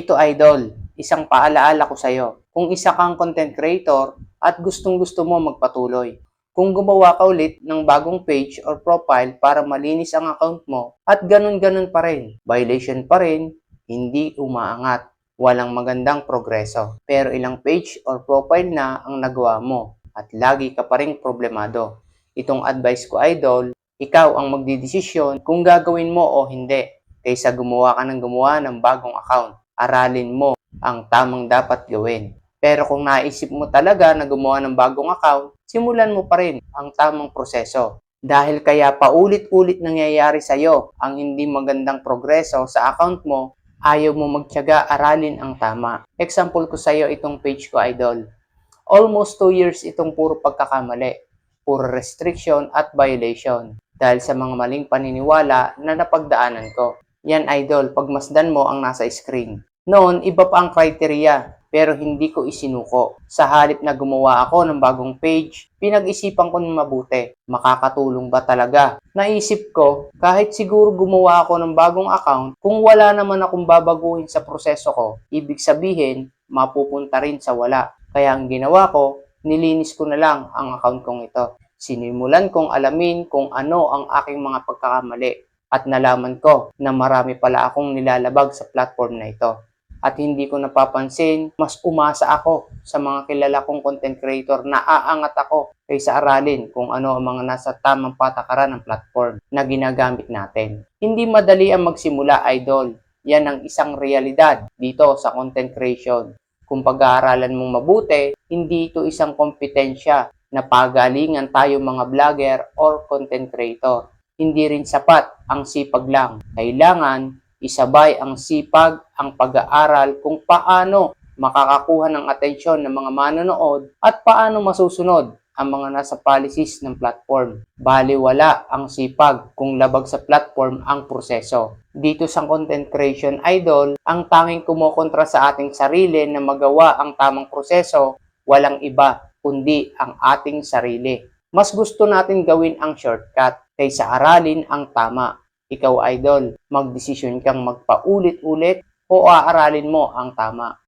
Ito idol, isang paalaala ko sa'yo. Kung isa kang content creator at gustong gusto mo magpatuloy, kung gumawa ka ulit ng bagong page or profile para malinis ang account mo at ganun-ganun pa rin, violation pa rin, hindi umaangat, walang magandang progreso. Pero ilang page or profile na ang nagawa mo at lagi ka pa rin problemado. Itong advice ko idol, ikaw ang magdidesisyon kung gagawin mo o hindi kaysa gumawa ka ng gumawa ng bagong account. Aralin mo ang tamang dapat gawin. Pero kung naisip mo talaga na gumawa ng bagong account, simulan mo pa rin ang tamang proseso. Dahil kaya paulit-ulit nangyayari sa'yo ang hindi magandang progreso sa account mo, ayaw mo magtyaga aralin ang tama. Example ko sa'yo itong page ko, idol. Almost 2 years itong puro pagkakamali, puro restriction at violation dahil sa mga maling paniniwala na napagdaanan ko. Yan idol, pagmasdan mo ang nasa screen. Noon, iba pa ang criteria, pero hindi ko isinuko. Sa halip na gumawa ako ng bagong page, pinag-isipan ko ng mabuti. Makakatulong ba talaga? Naisip ko, kahit siguro gumawa ako ng bagong account, kung wala naman akong babaguhin sa proseso ko, ibig sabihin, mapupunta rin sa wala. Kaya ang ginawa ko, nilinis ko na lang ang account kong ito. Sinimulan kong alamin kung ano ang aking mga pagkakamali at nalaman ko na marami pala akong nilalabag sa platform na ito. At hindi ko napapansin, mas umasa ako sa mga kilala kong content creator na aangat ako kaysa aralin kung ano ang mga nasa tamang patakaran ng platform na ginagamit natin. Hindi madali ang magsimula, idol. Yan ang isang realidad dito sa content creation. Kung pag-aaralan mong mabuti, hindi ito isang kompetensya na pagalingan tayo mga vlogger or content creator. Hindi rin sapat ang sipag lang. Kailangan isabay ang sipag, ang pag-aaral kung paano makakakuha ng atensyon ng mga manonood at paano masusunod ang mga nasa policies ng platform. Baliwala ang sipag kung labag sa platform ang proseso. Dito sa content creation idol, ang tanging kumokontra sa ating sarili na magawa ang tamang proseso, walang iba kundi ang ating sarili. Mas gusto natin gawin ang shortcut kaysa aralin ang tama. Ikaw idol, magdesisyon kang magpaulit-ulit o aaralin mo ang tama.